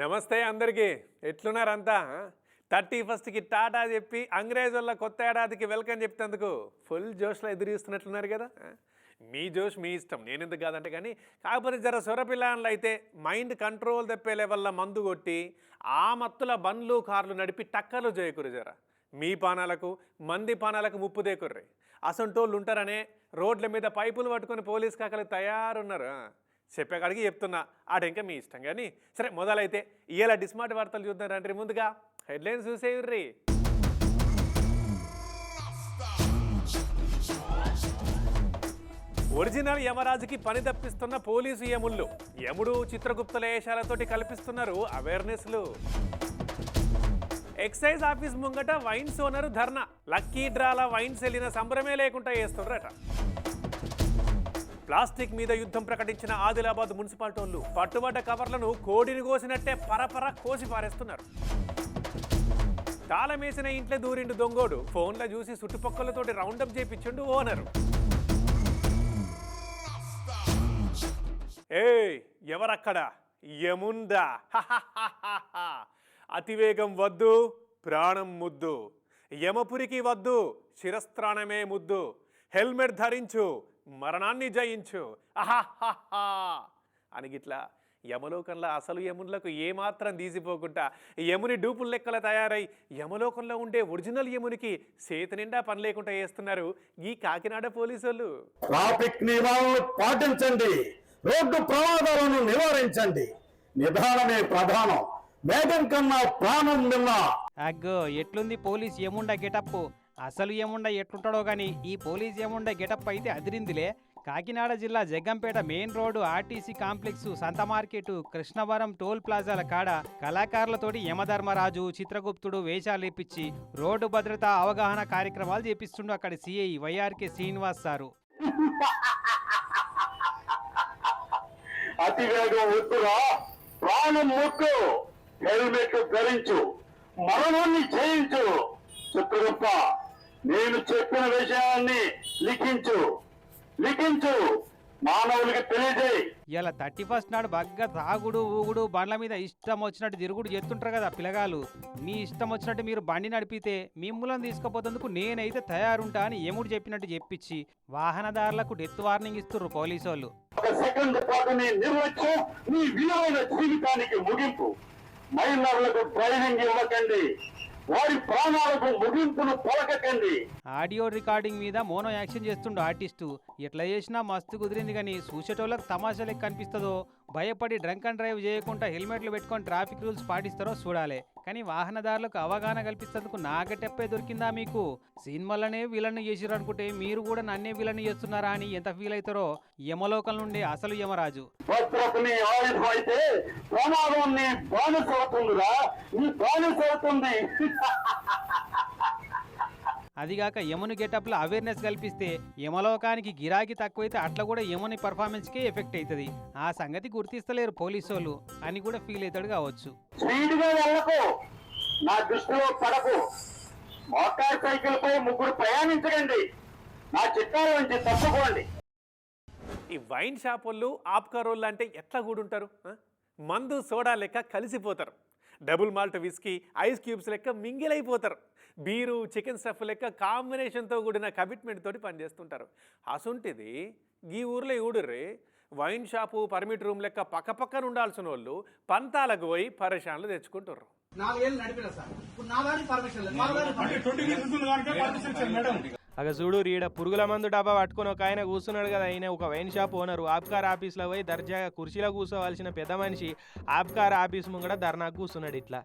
నమస్తే అందరికీ. ఎట్లున్నారంతా? థర్టీ ఫస్ట్కి టాటా చెప్పి అంగ్రేజుల కొత్త ఏడాదికి వెల్కమ్ చెప్తేందుకు ఫుల్ జోష్లో ఎదురుస్తున్నట్లున్నారు కదా. మీ జోష్ మీ ఇష్టం. నేను ఎందుకు కాదంటే కానీ కాకపోతే జర సొరపిల్లాన్లు అయితే మైండ్ కంట్రోల్ తెప్పే లెవెల్లో మందు కొట్టి ఆ మత్తుల బండ్లు కార్లు నడిపి టక్కర్లు చేయకురు జర. మీ పానాలకు మంది పానాలకు ముప్పు దేకుర్రి అసంటోళ్ళు ఉంటారనే రోడ్ల మీద పైపులు పట్టుకొని పోలీస్ కాకలు తయారున్నారు. చెప్పేకాడికి చెప్పే కాడికి చెప్తున్నా. ఆడ ఇంకా మీ ఇష్టం కానీ సరే మొదలైతే ఇవాళ డిస్మార్ట్ వార్తలు చూద్దాం రండి ముందుగా. హెడ్లైన్స్ చూసేయుర్రీ. ఒరిజినల్ యమరాజుకి పని తప్పిస్తున్న పోలీసు యముళ్ళు. యముడు చిత్రగుప్తుల వేషాలతోటి కల్పిస్తున్నారు అవేర్నెస్లు. ఎక్సైజ్ ఆఫీస్ ముంగట వైన్స్ ఓనర్ ధర్నా. లక్కీ డ్రాల వైన్స్ వెళ్ళిన సంబరమే లేకుండా వేస్తున్నారట ప్లాస్టిక్ మీద యుద్ధం ప్రకటించిన ఆదిలాబాద్ మున్సిపాలిటీ వాళ్ళు పట్టుబడ్డ కవర్లను కోడిని కోసినట్టే పరపర కోసి పారేస్తున్నారు. తాళమేసిన ఇంట్లో దూరిండు దొంగోడు. ఫోన్లో చూసి చుట్టుపక్కలతోటి రౌండప్ చేపించిండు ఓనరు. ఏ ఎవరక్కడ? యముందా? అతివేగం వద్దు ప్రాణం ముద్దు. యమపురికి వద్దు శిరస్త్రాణమే ముద్దు. హెల్మెట్ ధరించు మరణాన్ని జయించు. అహాహాహా! అని గిట్లా యమలోకంలో అసలు యమునులకు ఏమాత్రం తీసిపోకుండా యముని డూపుల లెక్కల తయారై యమలోకంలో ఉండే ఒరిజినల్ యమునికి చేతి నిండా పని లేకుండా చేస్తున్నారు ఈ కాకినాడ పోలీసులు ట్రాఫిక్ నియమాలను పాటించండి రోడ్డు ప్రమాదాలను నివారించండి. నిదానమే ప్రధానం. వేగం కన్నా ప్రాణం నిన్న. అగ్గో ఎట్లుంది పోలీస్? ఏముండ గెటప్ అసలు ఏముండ ఎట్లుంటాడో కానీ ఈ పోలీస్ ఏముండ గెటప్ అయితే అదిరిందిలే. కాకినాడ జిల్లా Jaggampet main road RTC complex సంత మార్కెట్ కృష్ణవరం టోల్ ప్లాజాల కాడ కళాకారులతోటి యమధర్మరాజు చిత్రగుప్తుడు వేషాలు ఇప్పించి రోడ్డు భద్రత అవగాహన కార్యక్రమాలు చేపిస్తుండు అక్కడ సిఐ వైఆర్కే శ్రీనివాస్ సారు. అతివేగం వద్దురా ప్రాణం ముక్కు హెల్మెట్ ధరించు మరణాన్ని జయించు చిత్రగుప్త నేను చెప్పిన విషయాన్ని లిఖించు. లిఖించు. మానవులకి తెలియజేయి. ఇలా థర్టీ ఫస్ట్ నాడు బగ్గ తాగుడు ఊగుడు బండ్ల మీద ఇష్టం వచ్చినట్టు తిరుగుడు చేస్తుంటారు కదా పిల్లగాలు మీ ఇష్టం వచ్చినట్టు మీరు బండి నడిపితే మిమ్మల్ని తీసుకుపోతేందుకు నేనైతే తయారుంటా అని ఎముడు చెప్పినట్టు చెప్పించి వాహనదారులకు డెత్ వార్నింగ్ ఇస్తుర్రు పోలీసు వాళ్ళు ఒక సెకండ్ పాటు నీ నిర్లక్ష్యం నీ విలువైన జీవితానికి ముగింపు. మైనర్లకు డ్రైవింగ్ ఇవ్వకండి. వారి ప్రాణాలకు ముగింపును పలకకండి. ఆడియో రికార్డింగ్ మీద మోనో యాక్షన్ చేస్తుండు ఆర్టిస్టు. ఎట్లా చేసినా మస్తు కుదిరింది కానీ చూసేటోళ్ళకి తమాషా లెక్క కనిపిస్తుందో. భయపడి డ్రంక్ అండ్ డ్రైవ్ చేయకుండా హెల్మెట్లు పెట్టుకొని ట్రాఫిక్ రూల్స్ పాటిస్తారో చూడాలి. కానీ వాహనదారులకు అవగాహన కల్పిస్తేందుకు నాగటెప్పే దొరికిందా మీకు? సినిమాలనే విలన్ చేసిరు అనుకుంటే మీరు కూడా నన్నే విలన్ చేస్తున్నారా అని ఎంత ఫీల్ అవుతారో యమలోకం నుండి అసలు యమరాజు. ప్రమాదం నీ బానిస అవుతుందిరా. నీ బానిస అవుతుంది. అదిగాక యముని గెటప్లో అవేర్నెస్ కల్పిస్తే యమలోకానికి గిరాకీ తక్కువైతే అట్లా కూడా యముని పర్ఫార్మెన్స్కే ఎఫెక్ట్ అవుతుంది ఆ సంగతి గుర్తిస్తలేరు పోలీసు వాళ్ళు అని కూడా ఫీల్ అవుతాడు కావచ్చు. స్పీడ్గా వెళ్ళకు. నా దృష్టిలో పడకు. మోటార్ సైకిల్ పై ముగ్గురు ప్రయాణించకండి. నా చిట్టాల నుంచి తప్పుకోండి. ఈ వైన్ షాప్ వాళ్ళు ఆప్కార్ వాళ్ళు అంటే ఎట్లా కూడుంటారు? మందు సోడా లెక్క కలిసిపోతారు. Double malt whisky ice cubes లెక్క మింగిలైపోతారు. బీరు చికెన్ స్టఫ్ లెక్క కాంబినేషన్తో కూడిన కమిట్మెంట్ తోటి పనిచేస్తుంటారు. అసుంటిది ఈ ఊర్లో ఊడుర్రి వైన్ షాపు పర్మిట్ రూమ్ లెక్క పక్క పక్కన ఉండాల్సిన వాళ్ళు పంతాలకు పోయి పరేషాన్లు తెచ్చుకుంటారు నాలుగేళ్ళు నడిపిన సార్. ఇప్పుడు నా పర్మిషన్ లేదు అగ చూడు ఈడ పురుగుల మందు డబ్బా పట్టుకొని ఒక ఆయన కూర్చున్నాడు కదా ఆయన ఒక వైన్ షాప్ ఓనరు. ఆబ్కార్ ఆఫీస్లో పోయి దర్జాగా కుర్చీలో కూర్చోవలసిన పెద్ద మనిషి ఆబ్కార్ ఆఫీస్ ముంగడ ధర్నాకు కూర్చున్నాడు ఇట్లా.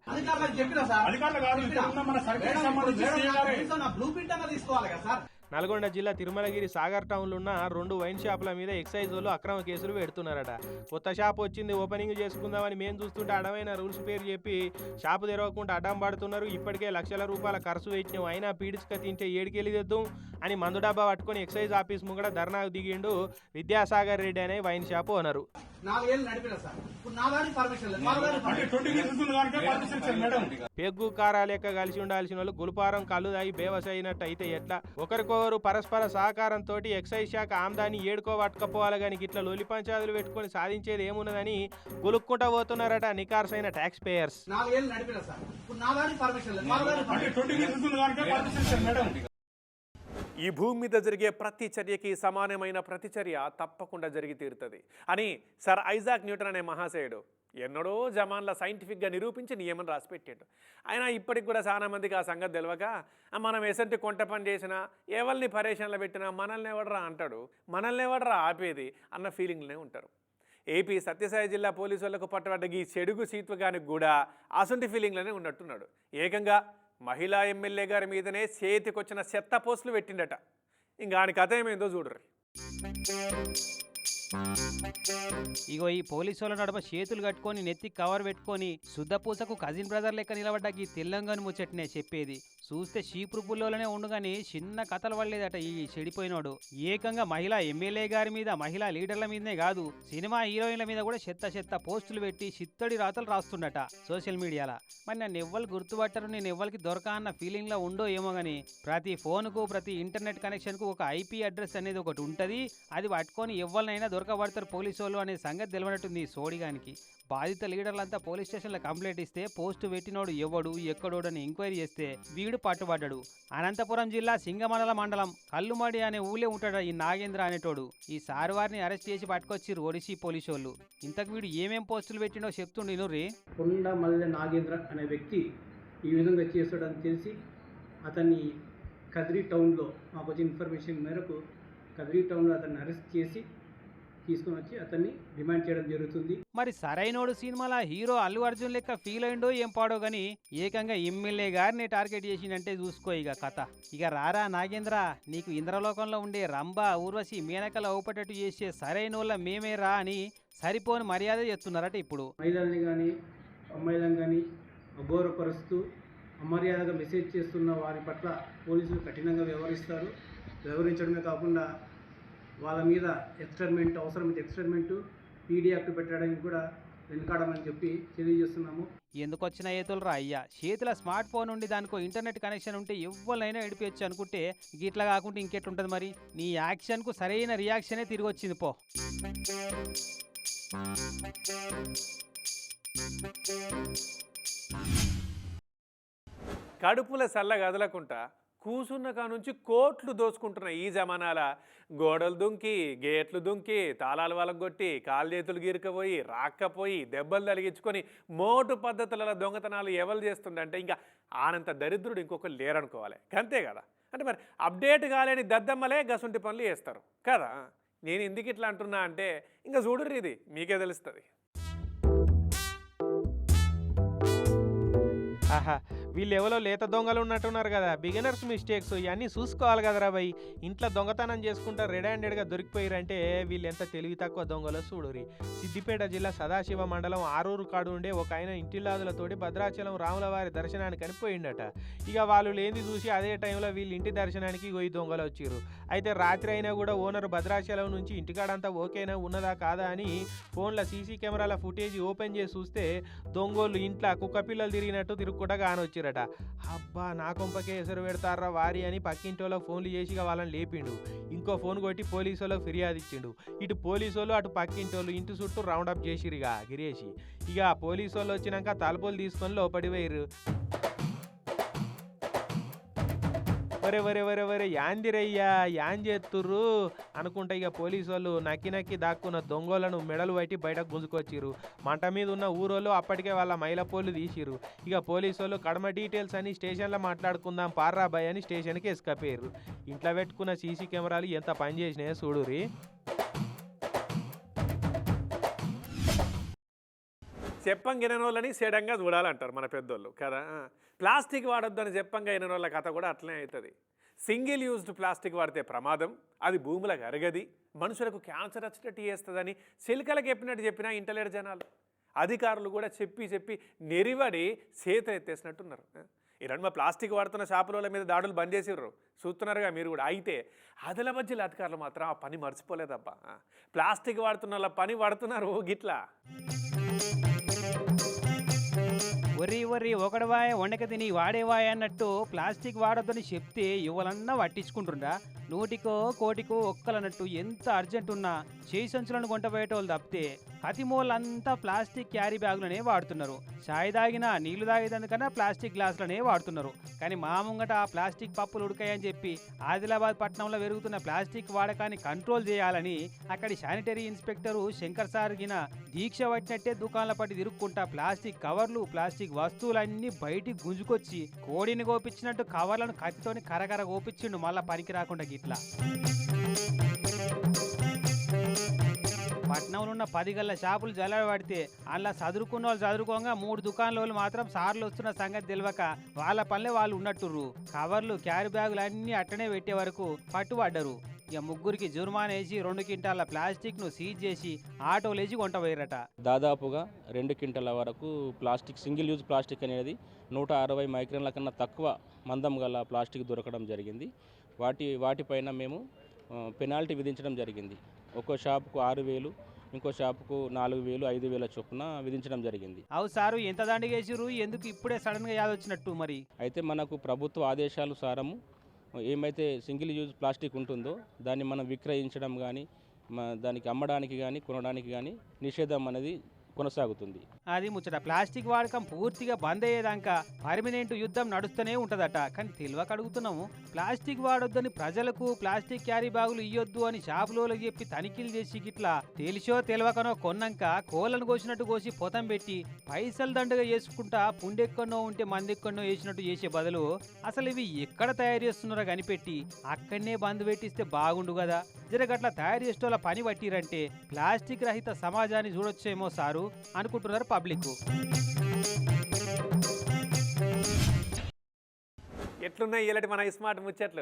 నల్గొండ జిల్లా తిరుమలగిరి సాగర్ టౌన్లో ఉన్న రెండు వైన్ షాపుల మీద ఎక్సైజ్ వాళ్ళు అక్రమ కేసులు పెడుతున్నారట. కొత్త షాప్ వచ్చింది ఓపెనింగ్ చేసుకుందామని మేము చూస్తుంటే అడవైన రూల్స్ పేరు చెప్పి షాపు తెరవకుండా అడ్డం పడుతున్నారు. ఇప్పటికే లక్షల రూపాయల ఖర్చు పెట్టినాం. అయినా పీడిచుక తింటే ఏడికెళ్ళి తెద్దాం అని మందు డబ్బా పట్టుకొని ఎక్సైజ్ ఆఫీస్ ముంగడ ధర్నాకు దిగిండు విద్యాసాగర్ రెడ్డి అనే వైన్ షాప్ ఓనరు. నాలుగేళ్ళు నడిపిన సార్. ఇప్పుడు నా దానికి పర్మిషన్ లేదు. వాళ్ళ దానికి పర్మిషన్ పెగ్గు కారా లెక్క కలిసి ఉండాల్సిన వాళ్ళు గుల్పారం కళ్ళు దాగి బేవస అయినట్టు అయితే ఎట్లా? ఒకరికొకరు పరస్పర సహకారంతో ఎక్సైజ్ శాఖ ఆమ్దాన్ని ఏడుకో పట్టుకపోవాలి కానీ ఇట్లా లొలి పంచాదులు పెట్టుకొని సాధించేది ఏమున్నదని గులుక్కుంటా పోతున్నారట నికార్సైన ట్యాక్స్ పేయర్స్ నాలుగేళ్ళు నడిపిన సార్. ఇప్పుడు నా దానికి పర్మిషన్ లేదు. ఈ భూమి మీద జరిగే ప్రతి చర్యకి సమానమైన ప్రతిచర్య తప్పకుండా జరిగి తీరుతుంది. అని సర్ ఐజాక్ న్యూటన్ అనే మహాశయుడు ఎన్నడో జమాన్ల సైంటిఫిక్గా నిరూపించి నియమం రాసిపెట్టాడు ఆయన ఇప్పటికి కూడా చాలా మందికి ఆ సంగతి తెలియక మనం ఎసంటి కొంట పని చేసినా ఎవరిని పరేషన్లో పెట్టినా మనల్ని ఎవడరా అంటాడు? మనల్ని ఎవడరా ఆపేది? అన్న ఫీలింగ్లోనే ఉంటారు. ఏపీ సత్యసాయి జిల్లా పోలీసు వాళ్ళకు పట్టబడ్డ ఈ చెడుగు సీత్వగానికి కూడా అసంటి ఫీలింగ్లోనే ఉన్నట్టున్నాడు. ఏకంగా మహిళా ఎమ్మెల్యే గారి మీదనే చేతికొచ్చిన చెత్త పోస్టులు పెట్టిండట. ఇంకా ఆయన కథ ఏమైందో చూడరు ఇగో ఈ పోలీసు వాళ్ళ నడుమ చేతులు కట్టుకొని నెత్తి కవర్ పెట్టుకొని శుద్ధపూసకు కజిన్ బ్రదర్ లెక్క నిలబడ్డాకి ఈ తెల్లంగాని ముచ్చట్నే చెప్పేది. చూస్తే చీపురు పుల్లోనే ఉండుగాని చిన్న కథలు పడలేదట ఈ చెడిపోయినోడు. ఏకంగా మహిళా ఎమ్మెల్యే గారి మీద మహిళా లీడర్ల మీదనే కాదు సినిమా హీరోయిన్ల మీద కూడా చెత్త చెత్త పోస్టులు పెట్టి చిత్తడి రాతలు రాస్తుండట సోషల్ మీడియాలో. మరి నన్ను ఎవ్వరు గుర్తుపట్టరు నేను ఎవ్వరికి దొరక అన్న ఫీలింగ్లో ఉండో ఏమో కానీ ప్రతి ఫోన్కు ప్రతి ఇంటర్నెట్ కనెక్షన్కు ఒక ఐపీ అడ్రస్ అనేది ఒకటి ఉంటుంది. అది పట్టుకొని ఎవరినైనా దొరకబడతారు పోలీసు వాళ్ళు అనే సంగతి తెలియనట్టుంది సోడిగానికి. బాధిత లీడర్లంతా పోలీస్ స్టేషన్లో కంప్లైంట్ ఇస్తే పోస్టు పెట్టినోడు ఎవడు ఎక్కడోడని ఎంక్వైరీ చేస్తే వీడు పట్టుబడ్డాడు అనంతపురం జిల్లా సింగమండల మండలం కల్లుమడి అనే ఊళ్ళే ఉంటాడు ఈ నాగేంద్ర అనేటోడు. ఈ సారు వారిని అరెస్ట్ చేసి పట్టుకొచ్చి ఒడిసి పోలీసు వాళ్ళు ఇంతకు వీడు ఏమేం పోస్టులు పెట్టినో చెప్తుండే నూరి కొండ మల్లె నాగేంద్ర అనే వ్యక్తి ఈ విధంగా చేస్తాడని తెలిసి అతన్ని కదిరి టౌన్లో మాకు వచ్చిన ఇన్ఫర్మేషన్ మేరకు కదిరి టౌన్లో అతన్ని అరెస్ట్ చేసి తీసుకొని వచ్చి అతన్ని డిమాండ్ చేయడం జరుగుతుంది. మరి సరైనోడు సినిమాలో హీరో అల్లు అర్జున్ లెక్క ఫీల్ అయిండో ఏం పాడో గాని ఏకంగా ఎమ్మెల్యే గారిని టార్గెట్ చేసిండంటే చూసుకో ఇక కథ. ఇక రారా నాగేంద్ర నీకు ఇంద్రలోకంలో ఉండే రంభ ఊర్వశి మేనకల ఔపటట్టు చేసే సరైనోళ్ళ మేమే రా అని సరిపోని మర్యాద చేస్తున్నారట ఇప్పుడు. మహిళల్ని కానీ అమ్మాయిలను కానీ అఘోరపరుస్తూ అమర్యాదగా మెసేజ్ చేస్తున్న వారి పట్ల పోలీసులు కఠినంగా వ్యవహరిస్తారు. వ్యవహరించడమే కాకుండా వాళ్ళ మీద ఎక్స్టర్మెంట్ అవసరమైతే ఎక్స్టర్మెంట్ పీడీ యాక్ట్ పెట్టడానికి కూడా వెనకాడమని చెప్పి తెలియజేస్తున్నాము. ఎందుకు వచ్చిన ఏతులు రా అయ్యా? చేతిలో స్మార్ట్ ఫోన్ ఉండి దానికో ఇంటర్నెట్ కనెక్షన్ ఉంటే ఎవరినైనా ఎడిపించచ్చు అనుకుంటే గిట్లా కాకుండా ఇంకెట్లుంటుంది మరి? నీ యాక్షన్కు సరైన రియాక్షనే తిరిగి వచ్చింది పో. కడుపుల సల్ల గదలకుంటా కూసున్న కా నుంచి కోట్లు దోసుకుంటున్న ఈ జమానాల. గోడలు దుంకి గేట్లు దుంకి తాళాలు వలగొట్టి కాలు చేతులు గీరకపోయి రాక్కపోయి దెబ్బలు తలిగించుకొని మోటు పద్ధతుల దొంగతనాలు ఎవరు చేస్తుండంటే ఇంకా ఆనంత దరిద్రుడు ఇంకొకరు లేరనుకోవాలి. అంతే కదా? అంటే మరి అప్డేట్ కాలేని దద్దమ్మలే గసుంటి పనులు చేస్తారు. కదా? నేను ఎందుకు ఇట్లా అంటున్నా అంటే ఇంకా చూడుర్రి ఇది మీకే తెలుస్తుంది. ఆహా వీళ్ళు ఎవరో లేత దొంగలు ఉన్నట్టున్నారు కదా. బిగినర్స్ మిస్టేక్స్ ఇవన్నీ చూసుకోవాలి కదరా భయ్. ఇంట్లో దొంగతనం చేసుకుంటా రెడ్ హ్యాండెడ్గా దొరికిపోయారంటే వీళ్ళు ఎంత తెలివి తక్కువ దొంగలో చూడురి సిద్దిపేట జిల్లా సదాశివ మండలం ఆరూరు కాడు ఉండే ఒక ఆయన ఇంటిల్లాదులతోటి భద్రాచలం రాముల వారి దర్శనానికి అని పోయిండట. ఇక వాళ్ళు లేనిది చూసి అదే టైంలో వీళ్ళు ఇంటి దర్శనానికి పోయి దొంగలు వచ్చారు అయితే రాత్రి అయినా కూడా ఓనర్ భద్రాచలం నుంచి ఇంటికాడంతా ఓకేనా ఉన్నదా కాదా అని ఫోన్లో సీసీ కెమెరాల ఫుటేజ్ ఓపెన్ చేసి చూస్తే దొంగోళ్ళు ఇంట్లో కుక్క పిల్లలు తిరిగినట్టు తిరుగుకుంటా చేసిరట అబ్బా నా కొంపకే ఎసరు పెడతారా వారి అని పక్కింటి వాళ్ళకి ఫోన్లు చేసి వాళ్ళని లేపిండు. ఇంకో ఫోన్ కొట్టి పోలీసు వాళ్ళకి ఫిర్యాదు ఇచ్చిండు. ఇటు పోలీసు వాళ్ళు అటు పక్కింటి వాళ్ళు ఇంటి చుట్టూ రౌండ్ అప్ చేసిరు ఇక గిరేసి ఇక పోలీసు వాళ్ళు వచ్చినాక తలుపులు తీసుకొని లోపడి పోయిర్రు. ఒరే ఒరే వరే యాందిరయ్యా యాన్ చేస్తుర్రు అనుకుంటా ఇక పోలీసు వాళ్ళు నక్కి నక్కి దాక్కున్న దొంగలను మెడలు పట్టి బయటకు గుంజుకొచ్చిర్రు. మంట మీద ఉన్న ఊరోళ్ళు అప్పటికే వాళ్ళ మైలపోళ్ళు పోలు తీసిర్రు. ఇక పోలీసు వాళ్ళు కడమ డీటెయిల్స్ అని స్టేషన్లో మాట్లాడుకుందాం పార్రా బాయ్ అని స్టేషన్కి ఎసుకపోయారు ఇంట్లో పెట్టుకున్న సీసీ కెమెరాలు ఎంత పని చేసినాయో చూడురి చెప్పంగా వాళ్ళని సేడంగా చూడాలంటారు మన పెద్దోళ్ళు కదా? ప్లాస్టిక్ వాడొద్దు అని చెప్పంగా వాళ్ళ కథ కూడా అట్లనే అవుతుంది సింగిల్ యూజ్డ్ ప్లాస్టిక్ వాడితే ప్రమాదం అది భూములకు అరగది మనుషులకు క్యాన్సర్ వచ్చేటట్టు చేస్తుందని చిలుకలకు చెప్పినట్టు చెప్పినా ఇంటలేడు జనాలు. అధికారులు కూడా చెప్పి చెప్పి నెరివడి చేత ఎత్తేసినట్టున్నారు. ఈరోజు మా ప్లాస్టిక్ వాడుతున్న షాపుల మీద దాడులు బంద్ చేసిర్రు. చూస్తున్నారుగా మీరు కూడా. అయితే అదల మధ్యలో అధికారులు మాత్రం ఆ పని మర్చిపోలేదబ్బా. ప్లాస్టిక్ వాడుతున్న వాళ్ళ పని పడుతున్నారు గిట్లా. ఒరి ఒరి ఒకడవాయ వండక తిని వాడేవాయ అన్నట్టు ప్లాస్టిక్ వాడొద్దని చెప్తే ఇవ్వాలన్నా పట్టించుకుంటుండ్రా. నూటికో కోటికో ఒక్కలన్నట్టు ఎంత అర్జెంట్ ఉన్నా చేయి సంచులను కొంటపోయేటోళ్ళు తప్పితే కతిమూలంతా ప్లాస్టిక్ క్యారీ బ్యాగులనే వాడుతున్నారు. చాయ్ తాగినా నీళ్ళు తాగేదానికన్నా ప్లాస్టిక్ గ్లాసులనే వాడుతున్నారు. కానీ మా ముంగట ఆ ప్లాస్టిక్ పప్పులు ఉడకాయని చెప్పి ఆదిలాబాద్ పట్టణంలో పెరుగుతున్న ప్లాస్టిక్ వాడకాన్ని కంట్రోల్ చేయాలని అక్కడి శానిటరీ ఇన్స్పెక్టరు శంకర్ సార్ గిన దీక్ష పట్టినట్టే దుకాణాల పట్టి తిరుక్కుంటా ప్లాస్టిక్ కవర్లు ప్లాస్టిక్ వస్తువులన్నీ బయటికి గుంజుకొచ్చి కోడిని కోపించినట్టు కవర్లను కత్తితోని కరకర గోపించిండు మళ్ళా పనికి రాకుండా గిట్లా. పట్నంలో ఉన్న పది గల్ల షాపులు జల్లబడితే అలా చదువుకున్న వాళ్ళు చదువుకోగా మూడు దుకాణాల వాళ్ళు మాత్రం సార్లు వస్తున్న సంగతి తెలియక వాళ్ళ పనులే వాళ్ళు ఉన్నట్టుర్రు. కవర్లు క్యారీ బ్యాగులు అన్నీ అట్టనే పెట్టే వరకు పట్టుబడ్డరు. ఇక ముగ్గురికి జుర్మానా వేసి రెండు క్వింటాల ప్లాస్టిక్ను సీజ్ చేసి ఆటోలు వేసి కొంటపోయారట దాదాపుగా రెండు క్వింటాల వరకు ప్లాస్టిక్ సింగిల్ యూజ్ ప్లాస్టిక్ అనేది నూట అరవై మైక్రాన్ల కన్నా తక్కువ మందం గల ప్లాస్టిక్ దొరకడం జరిగింది. వాటి వాటిపైన మేము పెనాల్టీ విధించడం జరిగింది. ఒక్కో షాపుకు ఆరు వేలు ఇంకో షాపుకు నాలుగు వేలు ఐదు వేల చొప్పున విధించడం జరిగింది. అవు సారు ఎంత దండగేసిర్రు ఎందుకు ఇప్పుడే సడన్గా యాదొచ్చినట్టు మరి? అయితే మనకు ప్రభుత్వ ఆదేశాలు సారము ఏమైతే సింగిల్ యూజ్ ప్లాస్టిక్ ఉంటుందో దాన్ని మనం విక్రయించడం కానీ దానికి అమ్మడానికి కానీ కొనడానికి కానీ నిషేధం అనేది కొనసాగుతుంది. అది ముచ్చట. ప్లాస్టిక్ వాడకం పూర్తిగా బంద్ అయ్యేదాకా పర్మనెంట్ యుద్ధం నడుస్తూనే ఉంటదట. కానీ తెలియక అడుగుతున్నాము ప్లాస్టిక్ వాడొద్దని ప్రజలకు ప్లాస్టిక్ క్యారీ బ్యాగులు ఇయ్యొద్దు అని షాపులోకి చెప్పి తనిఖీలు చేసి గిట్లా తెలిసో తెలియకనో కొన్నాక కోళ్ళను కోసినట్టు కోసి పొతం పెట్టి పైసలు దండగా చేసుకుంటా పుండెక్కడో ఉంటే మందెక్కడనో వేసినట్టు చేసే బదులు అసలు ఇవి ఎక్కడ తయారు చేస్తున్నారో కనిపెట్టి అక్కడనే బంద్ పెట్టిస్తే బాగుండు కదా. జరగట్లా తయారు చేసేటోళ్ళ పని పట్టిరంటే ప్లాస్టిక్ రహిత సమాజాన్ని చూడొచ్చేమో సారు. అనుకుంటున్నారు పబ్లిక్. ఎట్లున్నాయి? ఇలాంటి మన స్మార్ట్ ముచ్చట్లు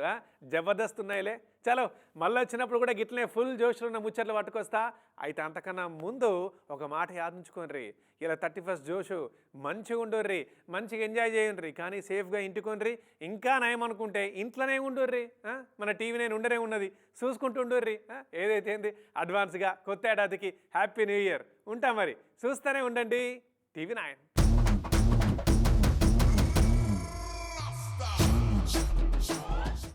జబర్దస్త్ ఉన్నాయిలే చలో మళ్ళీ వచ్చినప్పుడు కూడా గిట్లనే ఫుల్ జోష్లో ఉన్న ముచ్చట్లు పట్టుకొస్తా. అయితే అంతకన్నా ముందు ఒక మాట యాదించుకోండి ఇలా థర్టీ ఫస్ట్ జోషు మంచిగా ఉండుర్రి మంచిగా ఎంజాయ్ చేయండి కానీ సేఫ్గా ఇంటికొనరి ఇంకా నయం అనుకుంటే ఇంట్లోనే ఉండుర్రి మన టీవీ నేను ఉండనే ఉన్నది. చూసుకుంటూ ఉండుర్రి ఏదైతే ఏంది? అడ్వాన్స్గా కొత్త ఏడాదికి హ్యాపీ న్యూ ఇయర్ ఉంటా మరి. చూస్తూనే ఉండండి. టీవీ నాయన్.